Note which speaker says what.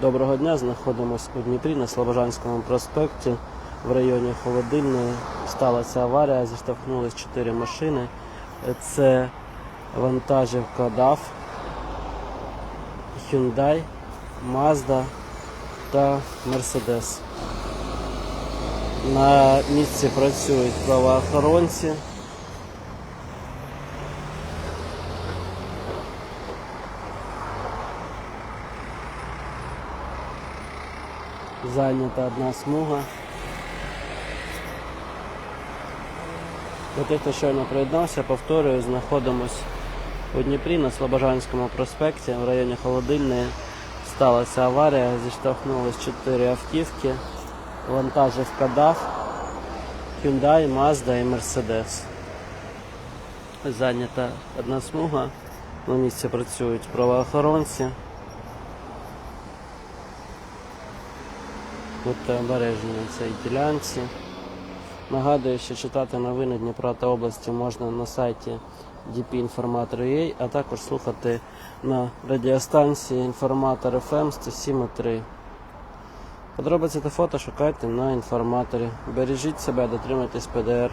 Speaker 1: Доброго дня, знаходимося у Дніпрі на Слобожанському проспекті в районі Холодильної. Сталася аварія, зіштовхнулись чотири машини. Це вантажівка DAF, Hyundai, Mazda та Mercedes. На місці працюють правоохоронці. Зайнята одна смуга. Для тих, хто щойно приєднався, повторюю, знаходимось у Дніпрі на Слобожанському проспекті в районі Холодильної. Сталася аварія, зіштовхнулись чотири автівки, вантажівка DAF, Hyundai, Mazda і Mercedes. Зайнята одна смуга. На місці працюють правоохоронці. Будьте обережні на цій ділянці. Нагадую, що читати новини Дніпра та області можна на сайті dpinformator.ua, а також слухати на радіостанції Інформатор FM 107.3. Подробиці та фото шукайте на інформаторі. Бережіть себе, дотримуйтесь ПДР.